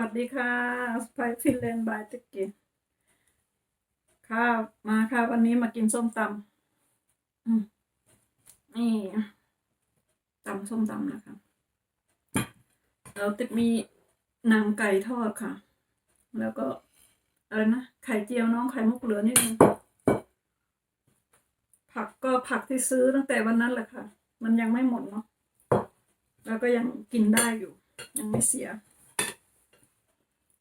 สวัสดีค่ะสไปฟินแลนด์บายตะกี้ค่ะมาค่ะ วันนี้มากินส้มตำอืมนี่ตำส้มตำนะคะแล้วติดมีหนังไก่ทอดค่ะ แล้วก็อะไรนะไข่เจียวน้องไข่มุกเหลือนิดนึงผักก็ผักที่ซื้อตั้งแต่วันนั้นแหละค่ะ มันยังไม่หมดเนาะแล้วก็ยังกินได้อยู่ ยังไม่เสีย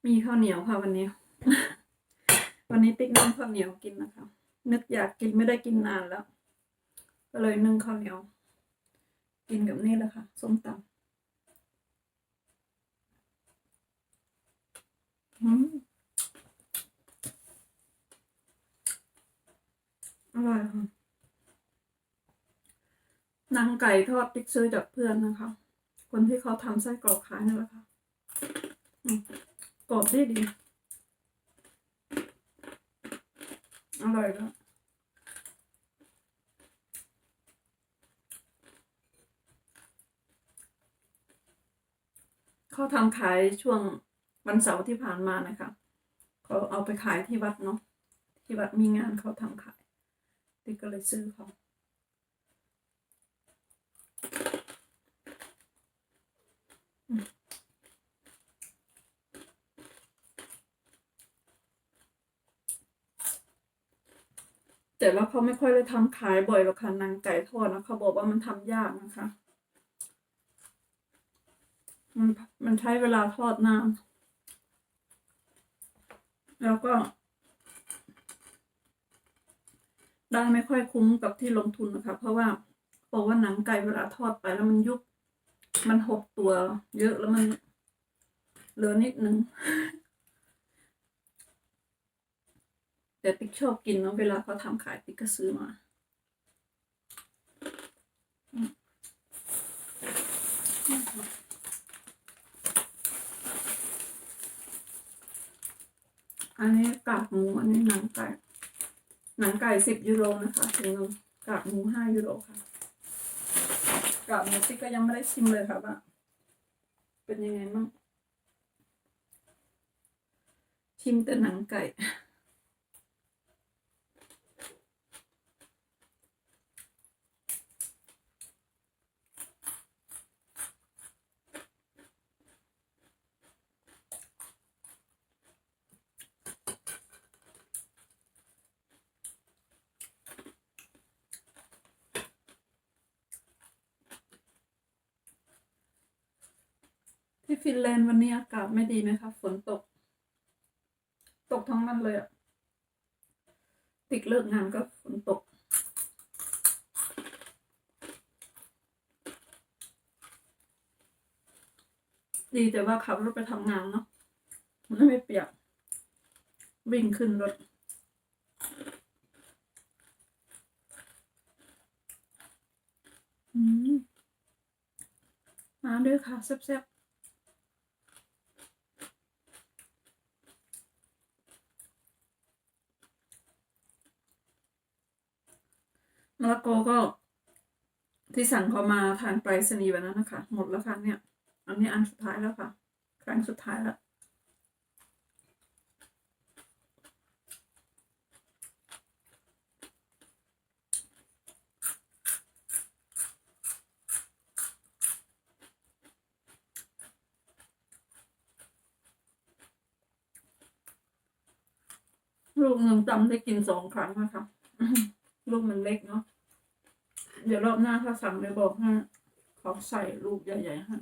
มีข้าวเหนียวค่ะวันนี้ วันนี้ติ๊กนึ่งข้าวเหนียวกินนะคะ นึกอยากกินไม่ได้กินนานแล้ว ก็เลยนึ่งข้าวเหนียว กินกับนี่แหละค่ะส้มตำอืมอร่อยค่ะนังไก่ทอดติ๊กซื้อจากเพื่อนนะคะ คนที่เขาทำไส้กรอกขายนั่นแหละค่ะ กรอบดีดี อร่อยแล้วเขาทำขายช่วงวันเสาร์ที่ผ่านมานะคะเขาเอาไปขายที่วัดเนาะที่วัดมีงานเขาทำขายติ๊กก็เลยซื้อเขา แต่ว่าเขาไม่ค่อยได้ทำขายบ่อยหรอกค่ะนังไก่ทอดนะเขาบอกว่ามันทำยากนะคะ มันมันใช้เวลาทอดนานแล้วก็ ได้ไม่ค่อยคุ้มกับที่ลงทุนนะคะ เพราะว่าบอกว่าหนังไก่เวลาทอดไปแล้วมันยุบมันหดตัว เยอะแล้วมันเหลือนิดนึง แต่ติ๊กชอบกินเนาะเวลาเขาทำขายติ๊กก็ซื้อมาอันนี้กากหมูอันนี้หนังไก่ หนังไก่สิบยูโรนะคะถึงหนึ่งกากหมูห้ายูโรค่ะ กากหมูติ๊กก็ยังไม่ได้ชิมเลยค่ะว่าเป็นยังไงบ้างชิมแต่หนังไก่ ที่ฟินแลนด์วันนี้อากาศไม่ดีไหมคะฝนตก ตกทั้งวันเลยอะติกเลิกงานก็ฝนตก ดีแต่ว่าขับรถไปทำงานเนาะมันไม่เปียก วิ่งขึ้นรถอืมมาด้วยค่ะแซ่บๆ มะละกอก็ที่สั่งเขามาทางไปรษณีย์วันนั้นนะคะ หมดแล้วค่ะเนี่ย อันนี้อันสุดท้ายแล้วค่ะ ครั้งสุดท้ายแล้วลูกหนึ่งจำได้กินสองครั้งนะคะ ลูกมันเล็กเนาะ เดี๋ยวรอบหน้าถ้าสั่งเลยบอกฮะเขาใส่ลูกใหญ่ๆฮะ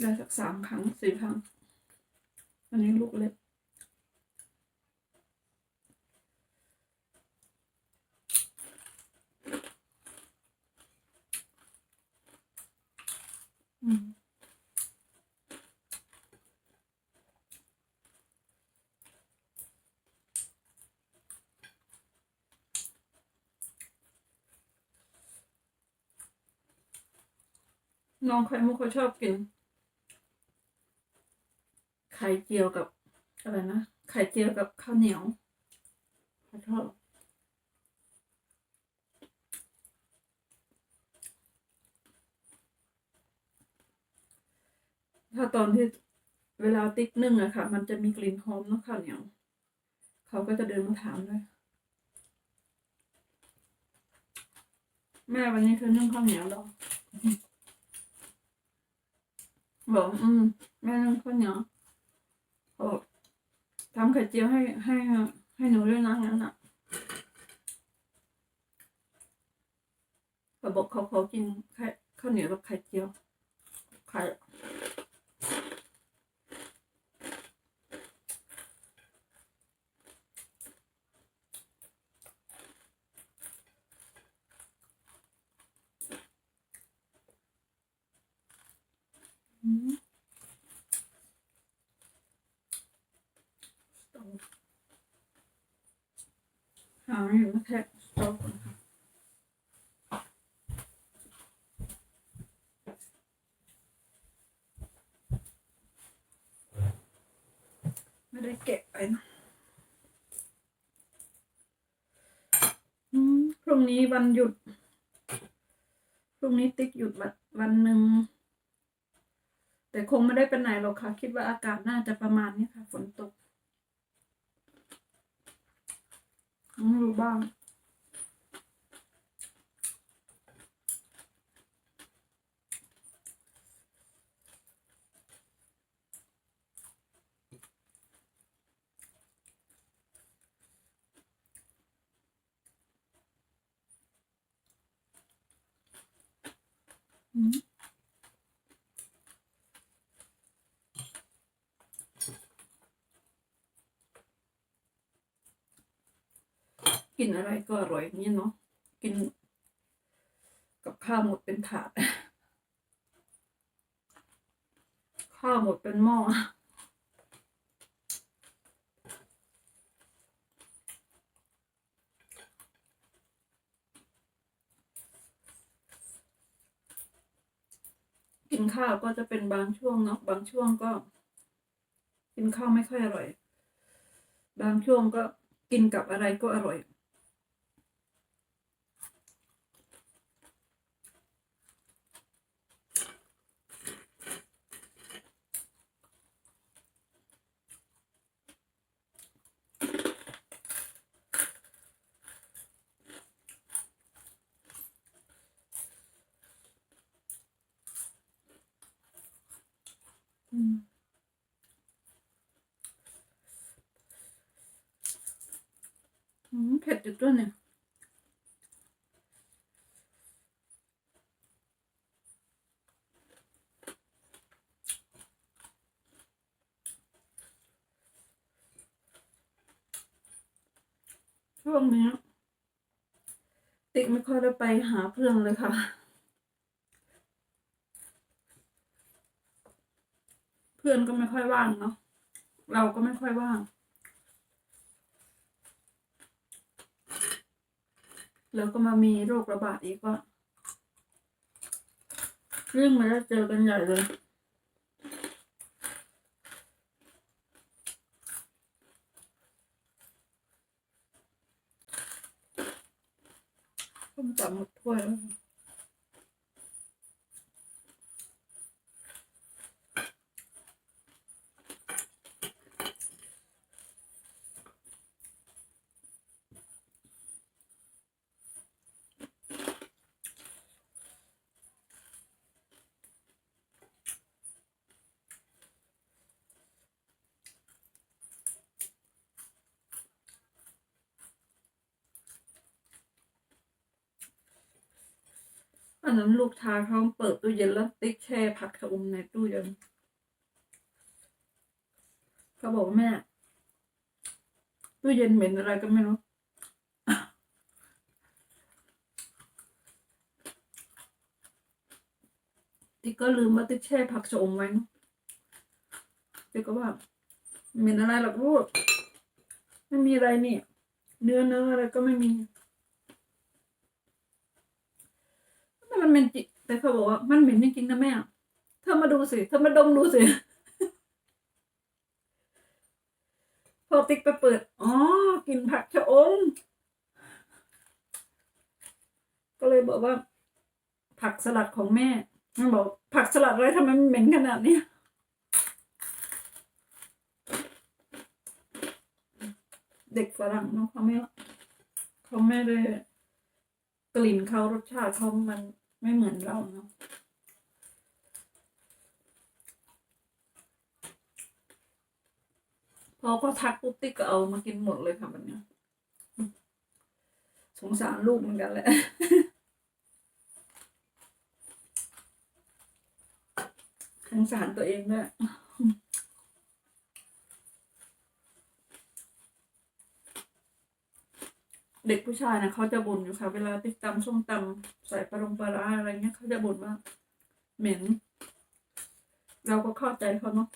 ได้สักสามครั้งสี่ครั้งอันนี้ลูกเล็ก อืม น้องไข่มุกเขาชอบกิน ไข่เจียวกับอะไรนะ ไข่เจียวกับข้าวเหนียวเขาชอบถ้าตอนที่เวลาติ๊กนึ่งอะค่ะ มันจะมีกลิ่นหอมเนาะข้าวเหนียว เขาก็จะเดินมาถามเลยแม่วันนี้เธอนึ่งข้าวเหนียวหรอ บอกอืมแม่นั่งข้าวเหนียวบอกทำไข่เจียวให้ให้ให้หนูด้วยนะงั้นอะเขาบอกเขาเขากินไข่ข้าวเหนียวกับไข่เจียวไข่ อืมสต๊อก หาอยู่แค่สต๊อกก่อนค่ะไม่ได้เก็บไปนะอืมพรุ่งนี้วันหยุด พรุ่งนี้ติ๊กหยุดวันวันหนึ่ง แต่คงไม่ได้ไปไหนหรอกค่ะ คิดว่าอากาศน่าจะประมาณนี้ค่ะ ฝนตก ไม่รู้บ้าง อืม กินอะไรก็อร่อยนี้เนาะกิน กับข้าวหมดเป็นถาด ข้าวหมดเป็นหม้อกินข้าวก็จะเป็นบางช่วงเนาะบางช่วงก็ กินข้าวไม่ค่อยอร่อย บางช่วงก็กินกับอะไรก็อร่อย อืมอืมเผ็ดอยู่ด้วยเนี่ยช่วงนี้ ติ๊กไม่ค่อยได้ไปหาเพื่อนเลยค่ะ พื่อนก็ไม่ค่อยว่างเนาะเราก็ไม่ค่อยว่าง แล้วก็มามีโรคระบาดอีกว่าเรื่องมาแล้วเจอกันใหญ่เลยต้มจับหมดถ้วยแล้ว อันนั้นลูกชายเขาเปิดตู้เย็นแล้วติ๊กแช่ผักชะอมในตู้เย็นเขาบอกว่าแม่ตู้เย็นเหม็นอะไรก็ไม่รู้ติ๊กก็ลืมว่าติ๊กแช่ผักชะอมไว้เนอะติ๊กก็ว่าเหม็นอะไรหรอกลูกไม่มีอะไรนี่เนื้อเนื้ออะไรก็ไม่มี ม็นจิแต่เขาบอกว่ามันเหม็นจริงๆนะแม่ เธอมาดูสิ เธอมาดมดูสิ พอติ๊กไปเปิด อ๋อ กินผักชะอม ก็เลยบอกว่า ผักสลัดของแม่ มันบอก ผักสลัดอะไรทำไมมันเหม็นขนาดนี้เด็กฝรั่งเนาะเขาไม่เขาไม่ได้กลิ่นเขารสชาติเขามัน ไม่เหมือนเราเนาะพอก็ทักปุ๊บติ๊กก็เอามากินหมดเลยค่ะแบบนี้สงสารลูกเหมือนกันแหละสงสารตัวเองด้วย เด็กผู้ชายนะเขาจะบ่นอยู่ค่ะ เวลาติ๊กตำส้มตำใส่ปลารงปลาร้าอะไรเงี้ยเขาจะบ่นว่าเหม็น เราก็เข้าใจเขาเนาะ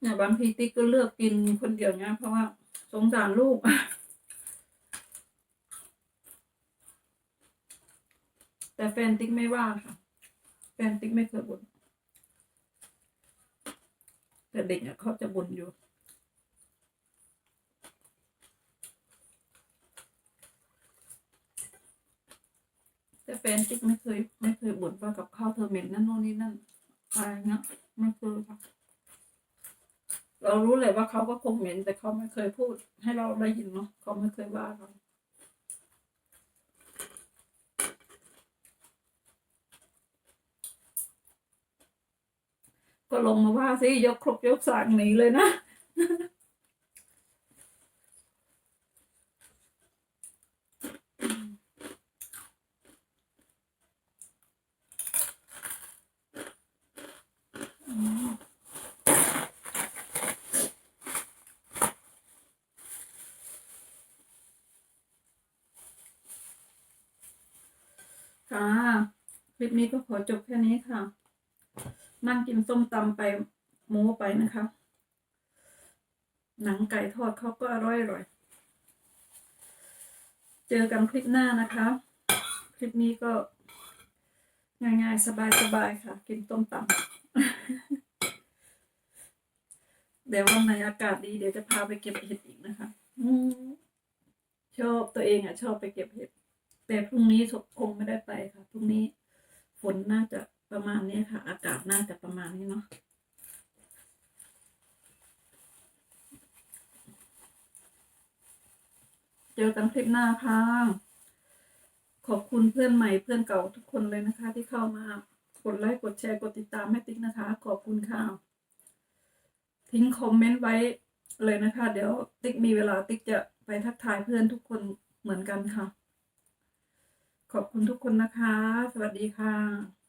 เนี่ยบางทีติ๊กก็เลือกกินคนเดียวเนี่ยเพราะว่าสงสารลูกแต่แฟนติ๊กไม่ว่าค่ะ แฟนติ๊กไม่เคยบ่นแต่เด็กเนี่ยเขาจะบ่นอยู่ แฟนติ๊กไม่เคย ไม่เคยบ่นว่ากับข้าวเธอเหม็นนั่นโน่นนี่นั่นอะไรเงี้ยไม่เคยค่ะเรารู้เลยว่าเขาก็คงเหม็นแต่เขาไม่เคยพูด ให้เราได้ยินเนาะเขาไม่เคยว่าเราก็ลงมาว่าสิยกครกยกสากหนีเลยนะ ค่ะ คลิปนี้ก็ขอจบแค่นี้ค่ะ นั่งกินส้มตำไปหมูไปนะคะ หนังไก่ทอดเขาก็อร่อยอร่อย เจอกันคลิปหน้านะคะ คลิปนี้ก็ ง่ายๆ สบายๆค่ะ กินต้มตำเดี๋ยววันไหนอากาศดีเดี๋ยวจะพาไปเก็บเห็ดอีกนะคะชอบตัวเองอะ ชอบไปเก็บเห็ด แต่พรุ่งนี้คงไม่ได้ไปค่ะพรุ่งนี้ฝนน่าจะประมาณนี้ค่ะ อากาศน่าจะประมาณนี้เนาะเจอกันคลิปหน้าค่ะ ขอบคุณเพื่อนใหม่เพื่อนเก่าทุกคนเลยนะคะ ที่เข้ามากดไลค์กดแชร์กดติดตามให้ติ๊กนะคะ ขอบคุณค่ะ ทิ้งคอมเมนต์ไว้เลยนะคะ เดี๋ยวติ๊กมีเวลาติ๊กจะไปทักทายเพื่อนทุกคนเหมือนกันค่ะ ขอบคุณทุกคนนะคะ สวัสดีค่ะ